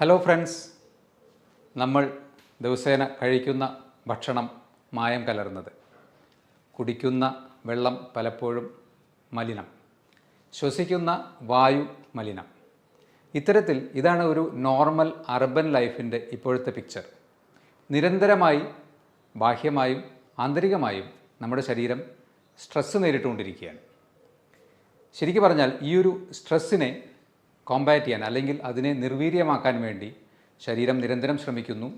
Hello friends നമ്മൾ ദിവസേന കഴിക്കുന്ന ഭക്ഷണം മായം കലർന്നത്. കുടിക്കുന്ന വെള്ളം പലപ്പോഴും മലിനം. ശ്വസിക്കുന്ന വായു മലിനം. ഇത്തരത്തിൽ ഇതാണ് ഒരു നോർമൽ അർബൻ ലൈഫിന്റെ ഇപ്പോഴത്തെ പിക്ചർ നിരന്തരമായി ബാഹ്യമായും ആന്തരികമായും നമ്മുടെ ശരീരം സ്ട്രെസ്സ് നേരിട്ടുകൊണ്ടിരിക്കുകയാണ്. ശരിക്കും പറഞ്ഞാൽ ഈ ഒരു സ്ട്രെസ്സിനെ കോമ്പാറ്റ് ചെയ്യാൻ അല്ലെങ്കിൽ അതിനെ നിർവീര്യമാക്കാൻ വേണ്ടി ശരീരം നിരന്തരം ശ്രമിക്കുന്നു.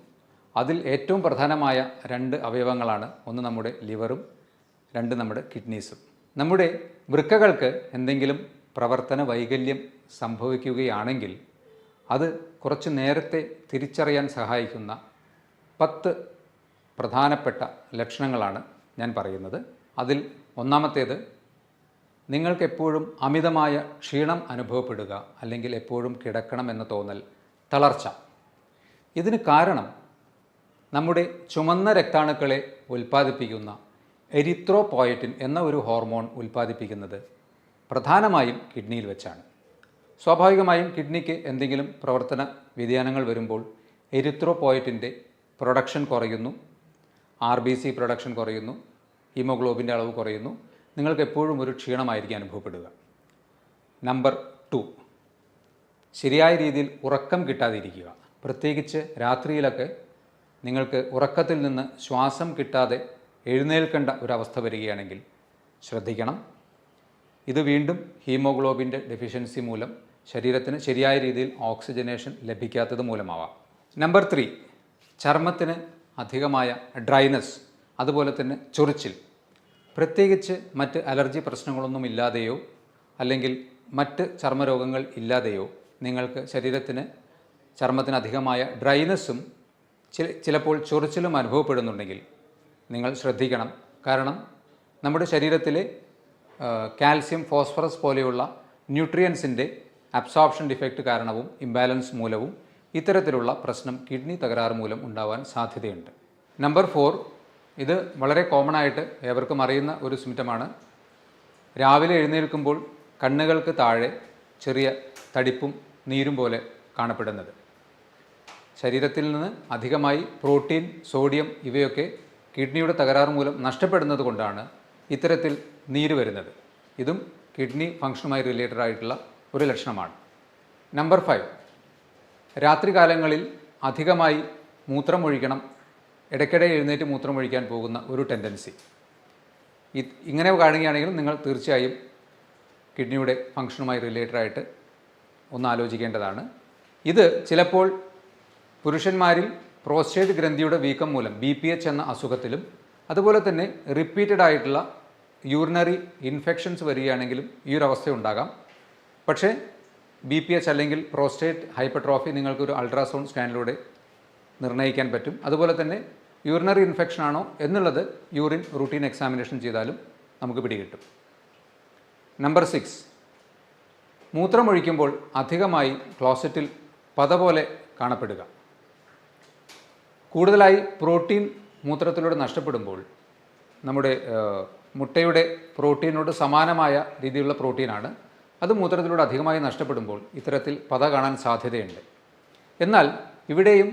അതിൽ ഏറ്റവും പ്രധാനമായ രണ്ട് അവയവങ്ങളാണ്. ഒന്ന് നമ്മുടെ ലിവറും രണ്ട് നമ്മുടെ കിഡ്നീസും. നമ്മുടെ വൃക്കകൾക്ക് എന്തെങ്കിലും പ്രവർത്തന വൈകല്യം സംഭവിക്കുകയാണെങ്കിൽ അത് കുറച്ച് നേരത്തെ തിരിച്ചറിയാൻ സഹായിക്കുന്ന പത്ത് പ്രധാനപ്പെട്ട ലക്ഷണങ്ങളാണ് ഞാൻ പറയുന്നത്. അതിൽ ഒന്നാമത്തേത് നിങ്ങൾക്ക് എപ്പോഴും അമിതമായ ക്ഷീണം അനുഭവപ്പെടുക അല്ലെങ്കിൽ എപ്പോഴും കിടക്കണം എന്ന തോന്നൽ തളർച്ച. ഇതിന് കാരണം നമ്മുടെ ചുമന്ന രക്താണുക്കളെ ഉൽപ്പാദിപ്പിക്കുന്ന എരിത്രോപോയറ്റിൻ എന്ന ഒരു ഹോർമോൺ ഉൽപ്പാദിപ്പിക്കുന്നത് പ്രധാനമായും കിഡ്നിയിൽ വെച്ചാണ്. സ്വാഭാവികമായും കിഡ്നിക്ക് എന്തെങ്കിലും പ്രവർത്തന വ്യതിയാനങ്ങൾ വരുമ്പോൾ എരിത്രോപോയറ്റിന്റെ പ്രൊഡക്ഷൻ കുറയുന്നു ആർ ബി സി പ്രൊഡക്ഷൻ കുറയുന്നു ഹീമോഗ്ലോബിന്റെ അളവ് കുറയുന്നു നിങ്ങൾക്ക് എപ്പോഴും ഒരു ക്ഷീണമായിരിക്കും അനുഭവപ്പെടുക. Number two. ശരിയായ രീതിയിൽ ഉറക്കം കിട്ടാതിരിക്കുക. പ്രത്യേകിച്ച് രാത്രിയിലൊക്കെ നിങ്ങൾക്ക് ഉറക്കത്തിൽ നിന്ന് ശ്വാസം കിട്ടാതെ എഴുന്നേൽക്കേണ്ട ഒരവസ്ഥ വരികയാണെങ്കിൽ ശ്രദ്ധിക്കണം. ഇത് വീണ്ടും ഹീമോഗ്ലോബിന്റെ ഡെഫിഷ്യൻസി മൂലം ശരീരത്തിന് ശരിയായ രീതിയിൽ ഓക്സിജനേഷൻ ലഭിക്കാത്തത് മൂലമാവാം. Number three. ചർമ്മത്തിന് അധികമായ ഡ്രൈനസ് അതുപോലെ തന്നെ ചൊറിച്ചിൽ. പ്രത്യേകിച്ച് മറ്റ് അലർജി പ്രശ്നങ്ങളൊന്നും ഇല്ലാതെയോ അല്ലെങ്കിൽ മറ്റ് ചർമ്മരോഗങ്ങൾ ഇല്ലാതെയോ നിങ്ങൾക്ക് ശരീരത്തിന് ചർമ്മത്തിന് അധികമായ ഡ്രൈനസ്സും ചില ചിലപ്പോൾ ചൊറിച്ചിലും അനുഭവപ്പെടുന്നുണ്ടെങ്കിൽ നിങ്ങൾ ശ്രദ്ധിക്കണം. കാരണം നമ്മുടെ ശരീരത്തിലെ കാൽസ്യം ഫോസ്ഫറസ് പോലെയുള്ള ന്യൂട്രിയൻസിന്റെ അബ്സോർപ്ഷൻ ഡിഫക്റ്റ് കാരണവും ഇംബാലൻസ് മൂലവും ഇത്തരത്തിലുള്ള പ്രശ്നം കിഡ്നി തകരാറ് മൂലം ഉണ്ടാവാൻ സാധ്യതയുണ്ട്. നമ്പർ ഫോർ ഇത് വളരെ കോമൺ ആയിട്ട് ഏവർക്കും അറിയുന്ന ഒരു സിംറ്റമാണ് രാവിലെ എഴുന്നേൽക്കുമ്പോൾ കണ്ണുകൾക്ക് താഴെ ചെറിയ തടിപ്പും നീരും പോലെ കാണപ്പെടുന്നത്. ശരീരത്തിൽ നിന്ന് അധികമായി പ്രോട്ടീൻ സോഡിയം ഇവയൊക്കെ കിഡ്നിയുടെ തകരാറ് മൂലം നഷ്ടപ്പെടുന്നത് കൊണ്ടാണ് ഇത്തരത്തിൽ നീര് വരുന്നത്. ഇതും കിഡ്നി ഫങ്ഷനുമായി റിലേറ്റഡ് ആയിട്ടുള്ള ഒരു ലക്ഷണമാണ്. നമ്പർ ഫൈവ് രാത്രികാലങ്ങളിൽ അധികമായി മൂത്രമൊഴിക്കണം ഇടയ്ക്കിടെ എഴുന്നേറ്റ് മൂത്രം ഒഴിക്കാൻ പോകുന്ന ഒരു ടെൻഡൻസി ഇങ്ങനെ കാണുകയാണെങ്കിൽ നിങ്ങൾ തീർച്ചയായും കിഡ്നിയുടെ ഫങ്ഷനുമായി റിലേറ്റഡ് ആയിട്ട് ഒന്ന് ആലോചിക്കേണ്ടതാണ്. ഇത് ചിലപ്പോൾ പുരുഷന്മാരിൽ പ്രോസ്റ്റേറ്റ് ഗ്രന്ഥിയുടെ വീക്കം മൂലം ബി പി എച്ച് എന്ന അസുഖത്തിലും അതുപോലെ തന്നെ റിപ്പീറ്റഡ് ആയിട്ടുള്ള യൂറിനറി ഇൻഫെക്ഷൻസ് വരികയാണെങ്കിലും ഈ ഒരു അവസ്ഥ ഉണ്ടാകാം. പക്ഷേ ബി പി എച്ച് അല്ലെങ്കിൽ പ്രോസ്റ്റേറ്റ് ഹൈപ്പർട്രോഫി നിങ്ങൾക്കൊരു അൾട്രാസൗണ്ട് സ്കാനിലൂടെ നിർണയിക്കാൻ പറ്റും. അതുപോലെ തന്നെ യൂറിനറി ഇൻഫെക്ഷൻ ആണോ എന്നുള്ളത് യൂറിൻ റൂട്ടീൻ എക്സാമിനേഷൻ ചെയ്താലും നമുക്ക് പിടികിട്ടും. നമ്പർ സിക്സ് മൂത്രമൊഴിക്കുമ്പോൾ അധികമായി ക്ലോസറ്റിൽ പത പോലെ കാണപ്പെടുക. കൂടുതലായി പ്രോട്ടീൻ മൂത്രത്തിലൂടെ നഷ്ടപ്പെടുമ്പോൾ നമ്മുടെ മുട്ടയുടെ പ്രോട്ടീനോട് സമാനമായ രീതിയിലുള്ള പ്രോട്ടീനാണ് അത് മൂത്രത്തിലൂടെ അധികമായി നഷ്ടപ്പെടുമ്പോൾ ഇത്തരത്തിൽ പത കാണാൻ സാധ്യതയുണ്ട്. എന്നാൽ ഇവിടെയും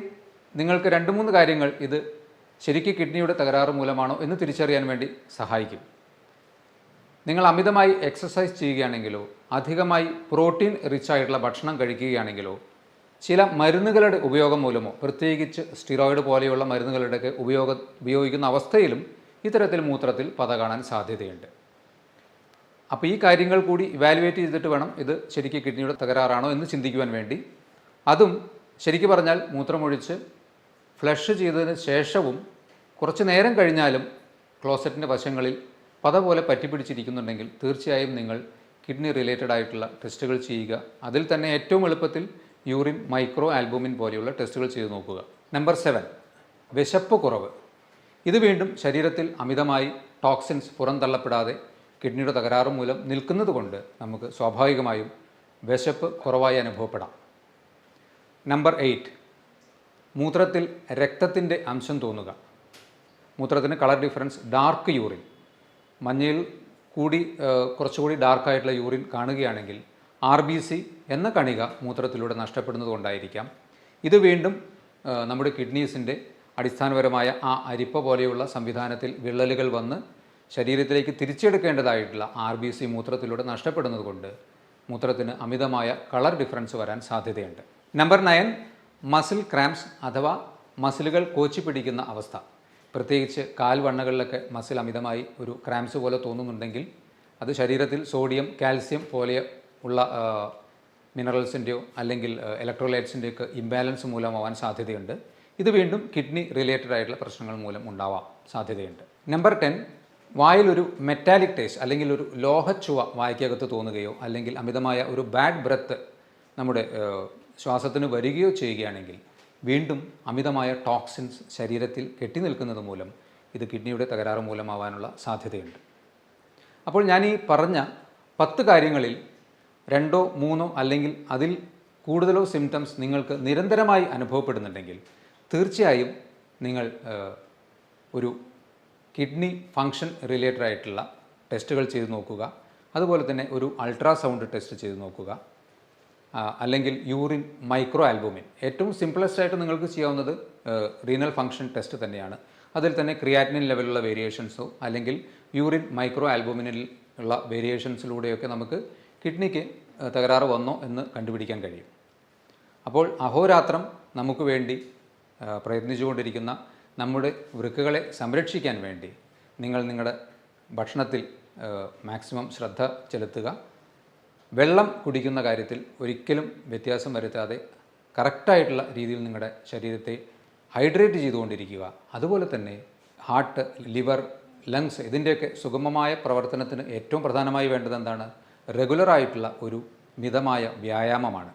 നിങ്ങൾക്ക് രണ്ട് മൂന്ന് കാര്യങ്ങൾ ഇത് ശരിക്കും കിഡ്നിയുടെ തകരാറ് മൂലമാണോ എന്ന് തിരിച്ചറിയാൻ വേണ്ടി സഹായിക്കും. നിങ്ങൾ അമിതമായി എക്സസൈസ് ചെയ്യുകയാണെങ്കിലോ അധികമായി പ്രോട്ടീൻ റിച്ച് ആയിട്ടുള്ള ഭക്ഷണം കഴിക്കുകയാണെങ്കിലോ ചില മരുന്നുകളുടെ ഉപയോഗം മൂലമോ പ്രത്യേകിച്ച് സ്റ്റിറോയിഡ് പോലെയുള്ള മരുന്നുകളുടെയൊക്കെ ഉപയോഗ ഉപയോഗിക്കുന്ന അവസ്ഥയിലും ഇത്തരത്തിൽ മൂത്രത്തിൽ പത കാണാൻ സാധ്യതയുണ്ട്. അപ്പോൾ ഈ കാര്യങ്ങൾ കൂടി ഇവാലുവേറ്റ് ചെയ്തിട്ട് വേണം ഇത് ശരിക്കും കിഡ്നിയുടെ തകരാറാണോ എന്ന് ചിന്തിക്കുവാൻ വേണ്ടി. അതും ശരിക്കും പറഞ്ഞാൽ മൂത്രമൊഴിച്ച് ഫ്ലഷ് ചെയ്തതിന് ശേഷവും കുറച്ച് നേരം കഴിഞ്ഞാലും ക്ലോസറ്റിന്റെ വശങ്ങളിൽ പത പോലെ പറ്റിപ്പിടിച്ചിരിക്കുന്നുണ്ടെങ്കിൽ തീർച്ചയായും നിങ്ങൾ കിഡ്നി റിലേറ്റഡ് ആയിട്ടുള്ള ടെസ്റ്റുകൾ ചെയ്യുക. അതിൽ തന്നെ ഏറ്റവും എളുപ്പത്തിൽ യൂറിൻ മൈക്രോ ആൽബുമിൻ പോലെയുള്ള ടെസ്റ്റുകൾ ചെയ്ത് നോക്കുക. നമ്പർ സെവൻ വിശപ്പ് കുറവ്. ഇത് വീണ്ടും ശരീരത്തിൽ അമിതമായി ടോക്സിൻസ് പുറന്തള്ളപ്പെടാതെ കിഡ്നിയുടെ തകരാറ് മൂലം നിൽക്കുന്നതുകൊണ്ട് നമുക്ക് സ്വാഭാവികമായും വിശപ്പ് കുറവായി അനുഭവപ്പെടാം. നമ്പർ എയ്റ്റ് മൂത്രത്തിൽ രക്തത്തിന്റെ അംശം തോന്നുക. മൂത്രത്തിന് കളർ ഡിഫറൻസ് ഡാർക്ക് യൂറിൻ. മഞ്ഞയിൽ കൂടി കുറച്ചുകൂടി ഡാർക്കായിട്ടുള്ള യൂറിൻ കാണുകയാണെങ്കിൽ ആർ ബി സി എന്ന കണിക മൂത്രത്തിലൂടെ നഷ്ടപ്പെടുന്നത് കൊണ്ടായിരിക്കാം ഇത് വീണ്ടും നമ്മുടെ കിഡ്നീസിന്റെ അടിസ്ഥാനപരമായ ആ അരിപ്പ പോലെയുള്ള സംവിധാനത്തിൽ വിള്ളലുകൾ വന്ന് ശരീരത്തിലേക്ക് തിരിച്ചെടുക്കേണ്ടതായിട്ടുള്ള ആർ ബി സി മൂത്രത്തിലൂടെ നഷ്ടപ്പെടുന്നത് കൊണ്ട് മൂത്രത്തിന് അമിതമായ കളർ ഡിഫറൻസ് വരാൻ സാധ്യതയുണ്ട്. നമ്പർ നയൻ മസിൽ ക്രാംസ് അഥവാ മസിലുകൾ കോച്ചി പിടിക്കുന്ന അവസ്ഥ. പ്രത്യേകിച്ച് കാൽവണ്ണകളിലൊക്കെ മസിൽ അമിതമായി ഒരു ക്രാംസ് പോലെ തോന്നുന്നുണ്ടെങ്കിൽ അത് ശരീരത്തിൽ സോഡിയം കാൽസ്യം പോലെ ഉള്ള മിനറൽസിന്റെയോ അല്ലെങ്കിൽ ഇലക്ട്രോലൈറ്റ്സിന്റെയോ ഒക്കെ ഇംബാലൻസ് മൂലമാവാൻ സാധ്യതയുണ്ട്. ഇത് വീണ്ടും കിഡ്നി റിലേറ്റഡ് ആയിട്ടുള്ള പ്രശ്നങ്ങൾ മൂലം ഉണ്ടാവാൻ സാധ്യതയുണ്ട്. നമ്പർ ടെൻ വായിലൊരു മെറ്റാലിക് ടേസ്റ്റ് അല്ലെങ്കിൽ ഒരു ലോഹച്ചുവ വായ്ക്കകത്ത് തോന്നുകയോ അല്ലെങ്കിൽ അമിതമായ ഒരു ബാഡ് ബ്രത്ത് നമ്മുടെ ശ്വാസത്തിന് വരികയോ ചെയ്യുകയാണെങ്കിൽ വീണ്ടും അമിതമായ ടോക്സിൻസ് ശരീരത്തിൽ കെട്ടി നിൽക്കുന്നത് മൂലം ഇത് കിഡ്നിയുടെ തകരാറ് മൂലമാവാനുള്ള സാധ്യതയുണ്ട്. അപ്പോൾ ഞാൻ ഈ പറഞ്ഞ പത്ത് കാര്യങ്ങളിൽ രണ്ടോ മൂന്നോ അല്ലെങ്കിൽ അതിൽ കൂടുതലോ സിംറ്റംസ് നിങ്ങൾക്ക് നിരന്തരമായി അനുഭവപ്പെടുന്നുണ്ടെങ്കിൽ തീർച്ചയായും നിങ്ങൾ ഒരു കിഡ്നി ഫങ്ഷൻ റിലേറ്റഡ് ആയിട്ടുള്ള ടെസ്റ്റുകൾ ചെയ്ത് നോക്കുക. അതുപോലെ തന്നെ ഒരു അൾട്രാസൗണ്ട് ടെസ്റ്റ് ചെയ്ത് നോക്കുക. അല്ലെങ്കിൽ യൂറിൻ മൈക്രോ ആൽബുമിൻ. ഏറ്റവും സിംപിളസ്റ്റ് ആയിട്ട് നിങ്ങൾക്ക് ചെയ്യാവുന്നത് റീനൽ ഫംഗ്ഷൻ ടെസ്റ്റ് തന്നെയാണ്. അതിൽ തന്നെ ക്രിയാറ്റിനിൻ ലെവലുള്ള വേരിയേഷൻസോ അല്ലെങ്കിൽ യൂറിൻ മൈക്രോ ആൽബുമിനിൽ ഉള്ള വേരിയേഷൻസിലൂടെയൊക്കെ നമുക്ക് കിഡ്നിക്ക് തകരാറ് വന്നോ എന്ന് കണ്ടുപിടിക്കാൻ കഴിയും. അപ്പോൾ അഹോരാത്രം നമുക്ക് വേണ്ടി പ്രയത്നിച്ചുകൊണ്ടിരിക്കുന്ന നമ്മുടെ വൃക്കുകളെ സംരക്ഷിക്കാൻ വേണ്ടി നിങ്ങൾ നിങ്ങളുടെ ഭക്ഷണത്തിൽ മാക്സിമം ശ്രദ്ധ ചെലുത്തുക. വെള്ളം കുടിക്കുന്ന കാര്യത്തിൽ ഒരിക്കലും വ്യത്യാസം വരുത്താതെ കറക്റ്റായിട്ടുള്ള രീതിയിൽ നിങ്ങളുടെ ശരീരത്തെ ഹൈഡ്രേറ്റ് ചെയ്തുകൊണ്ടിരിക്കുക. അതുപോലെ തന്നെ ഹാർട്ട് ലിവർ ലങ്സ് ഇതിന്റെയൊക്കെ സുഗമമായ പ്രവർത്തനത്തിന് ഏറ്റവും പ്രധാനമായി വേണ്ടത് എന്താണ്? റെഗുലറായിട്ടുള്ള ഒരു മിതമായ വ്യായാമമാണ്.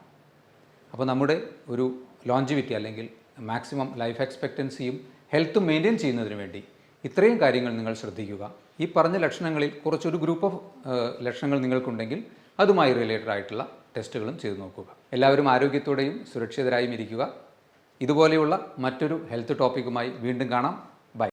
അപ്പോൾ നമ്മുടെ ഒരു ലോഞ്ചിവിറ്റി അല്ലെങ്കിൽ മാക്സിമം ലൈഫ് എക്സ്പെക്റ്റൻസിയും ഹെൽത്തും മെയിന്റെയിൻ ചെയ്യുന്നതിന് വേണ്ടി ഇത്രയും കാര്യങ്ങൾ നിങ്ങൾ ശ്രദ്ധിക്കുക. ഈ പറഞ്ഞ ലക്ഷണങ്ങളിൽ കുറച്ചൊരു ഗ്രൂപ്പ് ഓഫ് ലക്ഷണങ്ങൾ നിങ്ങൾക്കുണ്ടെങ്കിൽ അതുമായി റിലേറ്റഡ് ആയിട്ടുള്ള ടെസ്റ്റുകളും ചെയ്തു നോക്കുക. എല്ലാവരും ആരോഗ്യത്തോടെയും സുരക്ഷിതരായും ഇരിക്കുക. ഇതുപോലെയുള്ള മറ്റൊരു ഹെൽത്ത് ടോപ്പിക്കുമായി വീണ്ടും കാണാം.